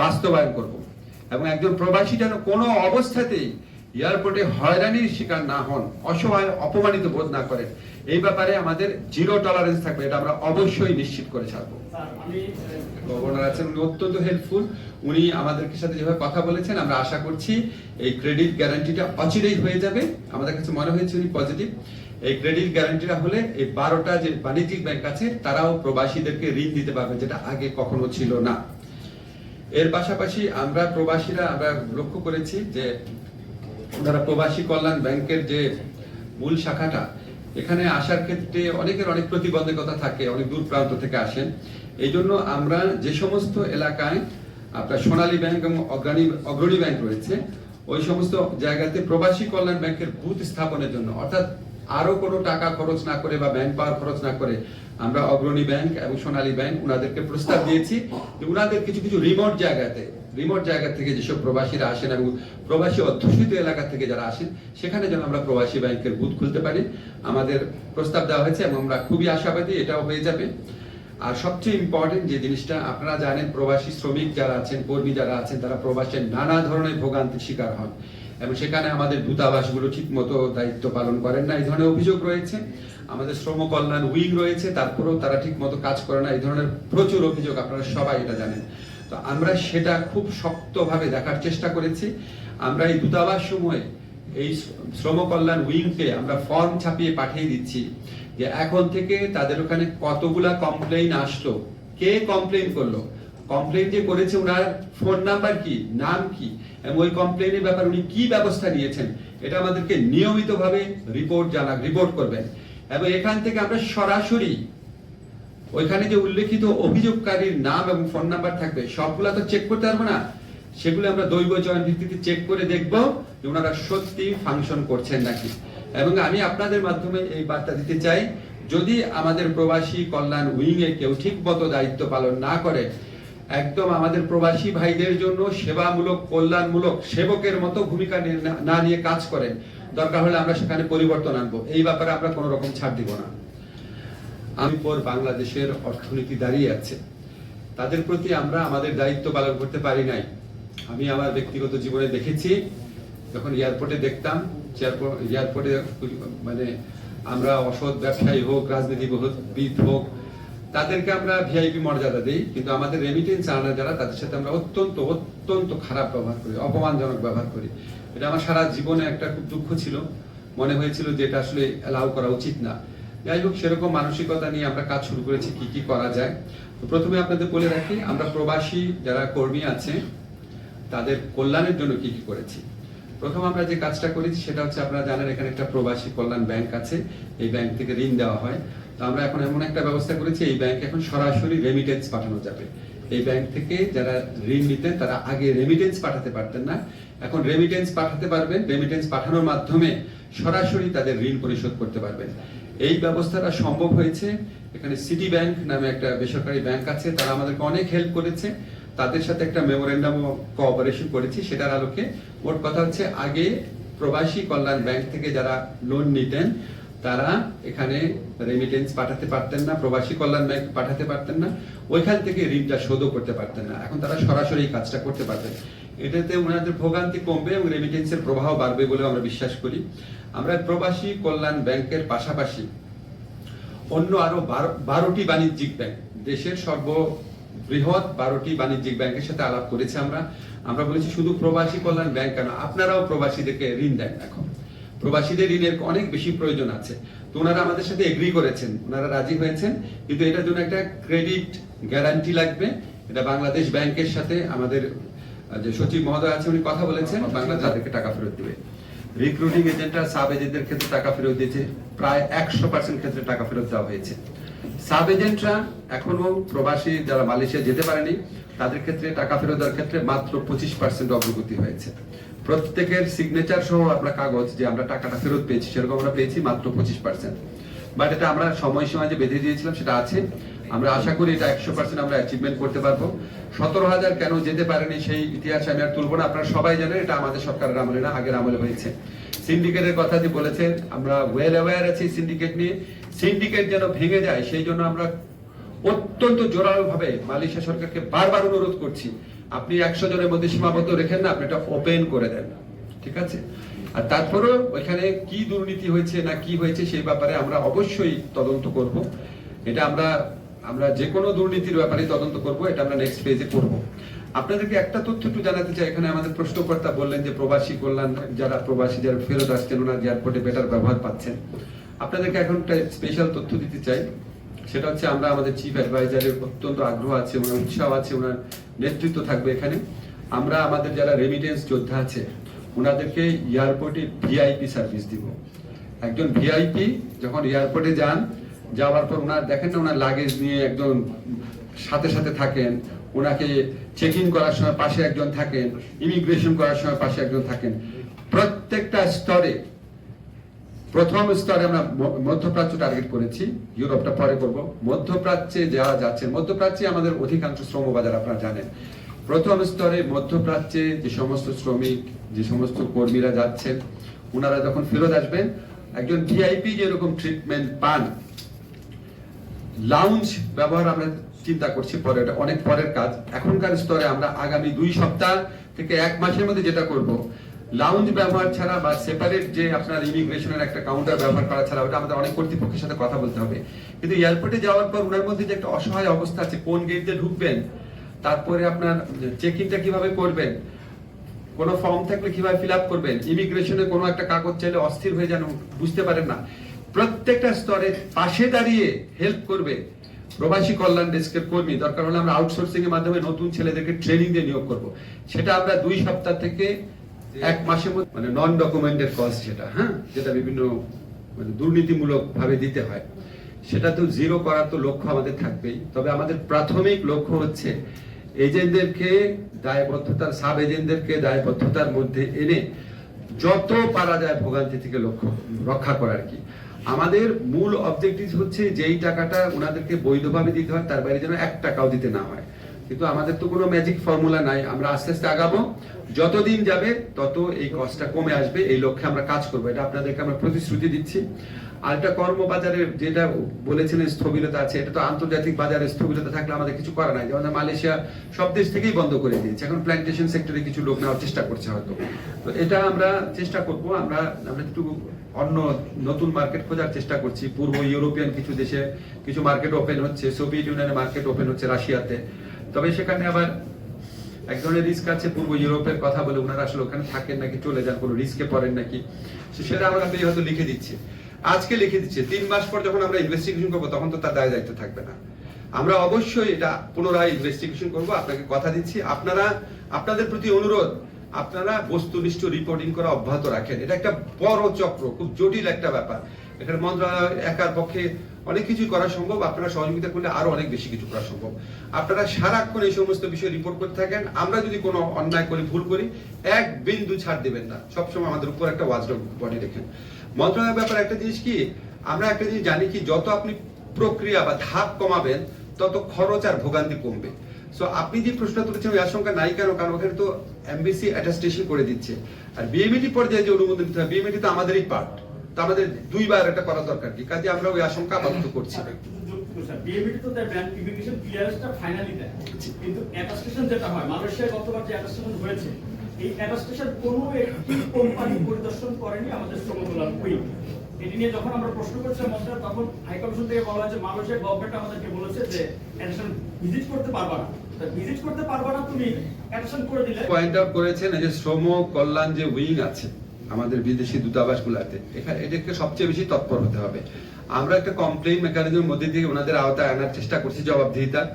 বাস্তবায়ন করব। এবং একজন প্রবাসী যেন কোনো অবস্থাতেই এয়ারপোর্টে হয়রানির শিকার না হন অসহায় অপমানিত বোধ না করেন এই ব্যাপারে আমাদের জিরো টলারেন্স থাকবে এটা আমরা অবশ্যই নিশ্চিত করে ছাড়বো। গভর্নর আছেন উনি অত্যন্ত হেল্পফুল উনি আমাদের সাথে যেভাবে কথা বলেছেন আমরা আশা করছি এই ক্রেডিট গ্যারান্টিটা অচিরেই হয়ে যাবে। আমাদের কাছে মনে হয়েছে উনি পজিটিভ এই ক্রেডিট গ্যারান্টিটা হলে এই বারোটা যে বাণিজ্যিক ব্যাংক আছে তারাও প্রবাসীদেরকে ঋণ দিতে পারবে যেটা আগে কখনো ছিল না। এর পাশাপাশি আমরা প্রবাসীরা, আমরা লক্ষ্য করেছি যে ওনারা প্রবাসী কল্যাণ ব্যাংকের যে মূল শাখাটা, এখানে আসার ক্ষেত্রে অনেকের অনেক প্রতিবন্ধকতা থাকে, অনেক দূর প্রান্ত থেকে আসেন। এই জন্য আমরা যে সমস্ত এলাকায় আপনার সোনালী ব্যাংক এবং অগ্রণী অগ্রণী ব্যাংক রয়েছে, ওই সমস্ত জায়গাতে প্রবাসী কল্যাণ ব্যাংকের বুথ স্থাপনের জন্য, অর্থাৎ আরও কোনো টাকা খরচ না করে বা ম্যান পাওয়ার খরচ না করে আমরা অগ্রণী ব্যাংক এবং সোনালী ব্যাংক উনাদেরকে প্রস্তাব দিয়েছি যে উনাদের কিছু কিছু রিমোট জায়গাতে রিমোট জায়গা থেকে যেসব প্রবাসীরা আসেন এবং প্রবাসী অধ্যুষিত এলাকা থেকে যারা আসেন, সেখানে যেন আমরা প্রবাসী ব্যাংকের বুথ খুলতে পারি। আমাদের প্রস্তাব দেওয়া হয়েছে এবং আমরা খুবই আশাবাদী এটাও হয়ে যাবে। আর সবচেয়ে ইম্পর্টেন্ট যে জিনিসটা, আপনারা জানেন প্রবাসী শ্রমিক যারা আছেন, কর্মী যারা আছেন, তারা প্রবাসের নানা ধরনের ভোগান্তির শিকার হন। এবং সেখানে আমাদের দূতাবাসগুলো ঠিক মতো দায়িত্ব পালন করেন না, এই ধরনের অভিযোগ রয়েছে। আমাদের শ্রম কল্যাণ উইং রয়েছে, তারপরেও তারা ঠিক মতো কাজ করে না, এই ধরনের প্রচুর অভিযোগ আপনারা সবাই এটা জানেন। তো আমরা সেটা খুব শক্তভাবে দেখার চেষ্টা করেছি। আমরা এই দূতাবাস সময়ে এই শ্রম কল্যাণ উইংকে আমরা ফর্ম ছাপিয়ে পাঠিয়ে দিচ্ছি যে এখন থেকে তাদের ওখানে কতগুলা কমপ্লেইন আসলো, কে কমপ্লেইন করল কমপ্লেইন যে করেছে ওনার ফোন নাম্বার কি, নাম কি, এবং ওই কমপ্লেইনের ব্যাপারে উনি কি ব্যবস্থা নিয়েছেন, এটা আমাদেরকে নিয়মিতভাবে রিপোর্ট জানা রিপোর্ট করবেন। এবং এখান থেকে আমরা সরাসরি ওইখানে যে উল্লেখিত অভিযোগকারীর নাম এবং ফোন নাম্বার থাকবে তো চেক করতে পারব না। সেগুলো আমরা দৈব চয়ন ভিত্তিতে চেক করে দেখব যে ওনারা সত্যি ফাংশন করছেন নাকি। এবং আমি আপনাদের মাধ্যমে এই বার্তা দিতে চাই, যদি আমাদের প্রবাসী কল্যাণ উইং এ কেউ ঠিক মতো দায়িত্ব পালন না করে একদম আমাদের প্রবাসী ভাইদের জন্য সেবামূলক, কল্যাণমূলক সেবকের মতো ভূমিকা না- নিয়ে কাজ করেন। দরকার হলে আমরা সেখানে পরিবর্তন আনব। এই ব্যাপারে আমরা কোনো রকম ছাড় দিব না। আমি পর বাংলাদেশের অর্থনীতি দাঁড়িয়ে আছে। তাদের প্রতি আমরা আমাদের দায়িত্ব পালন করতে পারি নাই। আমি আমার ব্যক্তিগত জীবনে দেখেছি, যখন এয়ারপোর্টে দেখতাম এয়ারপোর্টে মানে আমরা অসৎ ব্যবসায়ী হোক, রাজনীতিবিদ হোক তাদেরকে আমরা ভিআইপি মর্যাদা দিই, কিন্তু আমাদের রেমিটেন্স আনার যারা, তাদের সাথে আমরা অত্যন্ত অত্যন্ত খারাপ ব্যবহার করি, অপমানজনক ব্যবহার করি। এটা আমার সারা জীবনে একটা খুব দুঃখ ছিল। মনে হয়েছিল যে এটা আসলে অ্যালাউ করা উচিত না। যাই হোক, সেরকম মানসিকতা নিয়ে আমরা কাজ শুরু করেছি, কি কি করা যায়। তো প্রথমে আপনাদের বলে রাখি, আমরা প্রবাসী যারা কর্মী আছে তাদের কল্যাণের জন্য কি কি করেছি। প্রথম আমরা যে কাজটা করেছি, সেটা হচ্ছে আপনারা জানেন, এখানে একটা প্রবাসী কল্যাণ ব্যাংক আছে। এই ব্যাংক থেকে ঋণ দেওয়া হয়। আমরা এখন এমন একটা ব্যবস্থা করেছি, এই ব্যাংক এখন সরাসরি রেমিটেন্স পাঠানো যাবে। এই ব্যাংক থেকে যারা ঋণ নিতেন, তারা আগে রেমিটেন্স পাঠাতে পারতেন না। এখন রেমিটেন্স পাঠাতে পারবেন রেমিটেন্স পাঠানোর মাধ্যমে সরাসরি তাদের ঋণ পরিশোধ করতে পারবেন। এই ব্যবস্থাটা সম্ভব হয়েছে। এখানে সিটি ব্যাংক নামে একটা বেসরকারি ব্যাংক আছে, তারা আমাদেরকে অনেক হেল্প করেছে। তাদের সাথে একটা মেমোরেন্ডাম কোঅপারেশন করেছি, সেটার আলোকে। মোট কথা হচ্ছে, আগে প্রবাসী কল্যাণ ব্যাংক থেকে যারা লোন নিতেন তারা এখানে রেমিটেন্স পাঠাতে পারতেন না, প্রবাসী কল্যাণ ব্যাংক পাঠাতে পারতেন না, ওইখান থেকে ঋণটা শোধও করতে পারতেন না। এখন তারা সরাসরি কাজটা করতে পারবেন। এটাতে ওনাদের ভোগান্তি কমবে এবং রেমিটেন্সের প্রবাহ বাড়বে বলেও আমরা বিশ্বাস করি। আমরা প্রবাসী কল্যাণ ব্যাংকের পাশাপাশি অন্য আরও বারোটি বাণিজ্যিক ব্যাংক দেশের সর্ব বৃহৎ বারোটি বাণিজ্যিক ব্যাংকের সাথে আলাপ করেছি আমরা। আমরা বলেছি শুধু প্রবাসী কল্যাণ ব্যাংক কেন, আপনারাও প্রবাসীদেরকে ঋণ দেন এখন। প্রবাসীদের ঋণের অনেক বেশি প্রয়োজন আছে। তো ওনারা আমাদের সাথে এগ্রি করেছেন। ওনারা রাজি হয়েছেন। কিন্তু এটার জন্য একটা ক্রেডিট গ্যারান্টি লাগবে। এটা বাংলাদেশ ব্যাংকের সাথে আমাদের যে সচিব মহোদয় আছে উনি কথা বলেছেন। বাংলা তাদেরকে টাকা ফেরত দিবে। রিক্রুটিং এজেন্টরা সাব এজেন্টদের ক্ষেত্রে টাকা ফেরত দিয়েছে। প্রায় একশো পার্সেন্ট ক্ষেত্রে টাকা ফেরত দেওয়া হয়েছে। সাব এজেন্টরা এখনও প্রবাসী যারা মালয়েশিয়া যেতে পারেনি তাদের ক্ষেত্রে টাকা ফেরত দেওয়ার ক্ষেত্রে মাত্র পঁচিশ পার্সেন্ট অগ্রগতি হয়েছে। প্রত্যেকের সিগনেচার সহ আমরা কাগজ যে আমরা টাকাটা ফেরত পেয়েছি, সেরকম আমরা পেয়েছি মাত্র পঁচিশ পার্সেন্ট বাট এটা আমরা সময়সীমা যে বেঁধে দিয়েছিলাম, সেটা আছে। আমরা আশা করি এটা একশো পার্সেন্ট আমরা অ্যাচিভমেন্ট করতে পারব। সতেরো হাজার কেন যেতে পারেনি সেই ইতিহাস আমি আর তুলবো না। আপনারা সবাই জানেন, এটা আমাদের সরকারের আমলে না, আগের আমলে হয়েছে। সিন্ডিকেটের কথা যে বলেছেন, আমরা ওয়েল অ্যাওয়ার আছি সিন্ডিকেট নিয়ে। সিন্ডিকেট যেন ভেঙে যায়, সেই জন্য আমরা অত্যন্ত জোরালো ভাবে মালয়েশিয়া সরকারকে বারবার অনুরোধ করছি। আপনি একশো জনের মধ্যে সীমাবদ্ধ রেখেন না, আপনি এটা ওপেন করে দেন, ঠিক আছে? আর তারপরেও ওইখানে কি দুর্নীতি হয়েছে না কি হয়েছে সেই ব্যাপারে আমরা অবশ্যই তদন্ত করব। এটা আমরা আমরা যে কোনো দুর্নীতির ব্যাপারে তদন্ত করব, এটা আমরা নেক্সট ফেজে করব। আপনাদেরকে একটা তথ্য একটু জানাতে চাই, এখানে আমাদের প্রশ্নকর্তা বললেন যে প্রবাসী কল্যাণ, যারা প্রবাসী, যারা ফেরত আসছেন, ওনার এয়ারপোর্টে বেটার ব্যবহার পাচ্ছেন। আপনাদেরকে এখন একটা স্পেশাল তথ্য দিতে চাই। সেটা হচ্ছে আমরা আমাদের চিফ অ্যাডভাইজারের অত্যন্ত আগ্রহ আছে, ওনার উৎসাহ আছে, ওনার নেতৃত্ব থাকবে এখানে। আমরা আমাদের যারা রেমিটেন্স যোদ্ধা আছে, ওনাদেরকে এয়ারপোর্টে ভিআইপি সার্ভিস দিব। একজন ভিআইপি যখন এয়ারপোর্টে যান, যাওয়ার পর ওনার, দেখেন না ওনার লাগেজ নিয়ে একজন সাথে সাথে থাকেন, ওনাকে চেক ইন করার সময় পাশে একজন থাকেন ইমিগ্রেশন করার সময় পাশে একজন থাকেন। প্রত্যেকটা স্তরে প্রথম স্তরে আমরা মধ্যপ্রাচ্য টার্গেট করেছি, ইউরোপটা পরে করব। মধ্যপ্রাচ্যে যারা যাচ্ছেন মধ্যপ্রাচ্যে আমাদের অধিকাংশ শ্রম বাজার আপনারা জানেন। প্রথম স্তরে মধ্যপ্রাচ্যে যে সমস্ত শ্রমিক, যে সমস্ত কর্মীরা যাচ্ছেন ওনারা যখন ফেরত আসবেন, একজন ভিআইপি যেরকম ট্রিটমেন্ট পান লাউঞ্জ ব্যবহার আমরা চিন্তা করছি পরে অনেক পরের কাজ। এখনকার স্তরে আমরা আগামী দুই সপ্তাহ থেকে এক মাসের মধ্যে যেটা করব লাউঞ্জ ব্যবহার ছাড়া বা সেপারেট যে আপনার ইমিগ্রেশনের একটা কাউন্টার ব্যবহার করা ছাড়া, ওটা আমাদের অনেক কর্তৃপক্ষের সাথে কথা বলতে হবে। কিন্তু এয়ারপোর্টে যাওয়ার পর ওনার মধ্যে যে একটা অসহায় অবস্থা আছে, কোন গেট দিয়ে ঢুকবেন, তারপরে আপনার চেক ইনটা কীভাবে করবেন, কোনো ফর্ম থাকলে কীভাবে ফিল আপ করবেন ইমিগ্রেশনে কোনো একটা কাগজ চাইলে অস্থির হয়ে যেন বুঝতে পারেন না। প্রত্যেকটা স্তরে পাশে দাঁড়িয়ে হেল্প করবে প্রবাসী কল্যাণ ডেস্কের কর্মী। দরকার হলে আমরা আউটসোর্সিং এর মাধ্যমে নতুন ছেলেদেরকে ট্রেনিং দিয়ে নিয়োগ করব। সেটা আমরা দুই সপ্তাহ থেকে এক মাসের মধ্যে মানে নন ডকুমেন্টেড কস্ট যেটা হ্যাঁ যেটা বিভিন্ন মানে দুর্নীতিমূলক ভাবে দিতে হয়, সেটা তো জিরো করার তো লক্ষ্য আমাদের থাকবেই। তবে আমাদের প্রাথমিক লক্ষ্য হচ্ছে এজেন্টদেরকে দায়বদ্ধতার, সাব এজেন্টদেরকে দায়বদ্ধতার মধ্যে এনে যত পারা যায় ভোগান্তি থেকে লক্ষ্য, রক্ষা করার কি। আমাদের মূল অবজেক্টিভ হচ্ছে যেই টাকাটা ওনাদেরকে বৈধভাবে দিতে হয়, তার বাইরে যেন এক টাকাও দিতে না হয়। কিন্তু আমাদের তো কোনো ম্যাজিক ফর্মুলা নাই। আমরা আস্তে আস্তে আগাবো। যতদিন যাবে, তত এই কষ্টটা কমে আসবে। এই লক্ষ্যে আমরা কাজ করব। এটা আপনাদেরকে আমরা প্রতিশ্রুতি দিচ্ছি। আর একটা কর্মবাজারে যেটা বলেছিলেন, স্থবিরতা আছে, এটা তো আন্তর্জাতিক বাজারে স্থবিরতা থাকলে আমাদের কিছু করা নাই। যেমন মালয়েশিয়া সব দেশ থেকেই বন্ধ করে দিয়েছে। এখন প্ল্যান্টেশন সেক্টরে কিছু লোক নেওয়ার চেষ্টা করছে হয়তো। তো এটা আমরা চেষ্টা করব। আমরা আমরা একটু অন্য নতুন মার্কেট খোঁজার চেষ্টা করছি। পূর্ব ইউরোপিয়ান কিছু দেশে কিছু মার্কেট ওপেন হচ্ছে। সোভিয়েত ইউনিয়নের মার্কেট ওপেন হচ্ছে রাশিয়াতে। তবে সেখানে আবার এক ধরনের রিস্ক আছে, পূর্ব ইউরোপের কথা বলে ওনারা আসলে ওখানে থাকেন নাকি, চলে যান, কোনো রিস্কে পড়েন নাকি সেটা আমরা আপনি হয়তো লিখে দিচ্ছি। আজকে লিখে দিচ্ছে, তিন মাস পর যখন আমরা ইনভেস্টিগেশন করব, তখন তো তার দায় দায়িত্ব থাকবে না। আমরা অবশ্যই এটা পুনরায় ইনভেস্টিগেশন করব, আপনাকে কথা দিচ্ছি। আপনারা, আপনাদের প্রতি অনুরোধ, আপনারা বস্তুনিষ্ঠ রিপোর্টিং করা অব্যাহত রাখেন। এটা একটা বড় চক্র, খুব জটিল একটা ব্যাপার। এখানে মন্ত্রণালয়, একার পক্ষে অনেক কিছু করা সম্ভব। আপনারা সহযোগিতা করলে আরও অনেক বেশি কিছু করা সম্ভব। আপনারা সারাক্ষণ এই সমস্ত বিষয় রিপোর্ট করতে থাকেন। আমরা যদি কোনো অন্যায় করি, ভুল করি, এক বিন্দু ছাড় দেবেন না। সবসময় আমাদের উপর একটা ওয়াজডম বডি রেখেন। মন্ত্রণালয়ের ব্যাপারে একটা জিনিস কি, আমরা একটা জিনিস জানি কি, যত আপনি প্রক্রিয়া বা ধাপ কমাবেন, তত খরচ আর ভোগান্তি কমবে। সো আপনি যে প্রশ্ন তুলেছেন, ওই আশঙ্কা নাই কেন? কারণ ওখানে তো এমবিসি অ্যাটাস্টেশন করে দিচ্ছে। আর বিএমইটি পর্যায়ে যে অনুমোদন দিতে হয় বিএমইটি তো আমাদেরই পার্ট তো আমাদের দুইবার এটা করা দরকার কি? কাজে আমরা ওই আশঙ্কা আপাতত করছি না। বিএমইটি তো দেয় ইমিগ্রেশন ক্লিয়ারেন্সটা ফাইনালি দেয়। কিন্তু অ্যাটাস্টেশন যেটা হয় মালয়েশিয়ায় গতবার যে অ্যাটাস্টেশন হয়েছে এই অ্যাটাস্টেশন কোনো একটি কোম্পানি পরিদর্শন করেনি আমাদের শ্রম কল্যাণ উইক এটি নিয়ে যখন আমরা প্রশ্ন করছিলাম তখন হাই থেকে বলা হয়েছে মালয়েশিয়ার গভর্নমেন্ট আমাদেরকে বলেছে যে অ্যাটাস্টেশন ভিজিট করতে পারবা না। ভিজিট করতে পারবা না তুমি অ্যাটাস্টেশন করে দিলে। পয়েন্ট আউট করেছেন যে শ্রম কল্যাণ যে উইং আছে আমাদের বিদেশি দূতাবাসগুলোতে। এখানে এটাকে সবচেয়ে বেশি তৎপর হতে হবে। আমরা একটা কমপ্লেইন মেকানিজমের মধ্যে দিয়ে ওনাদের আওতায় আনার চেষ্টা করছি, জবাবদিহিতা।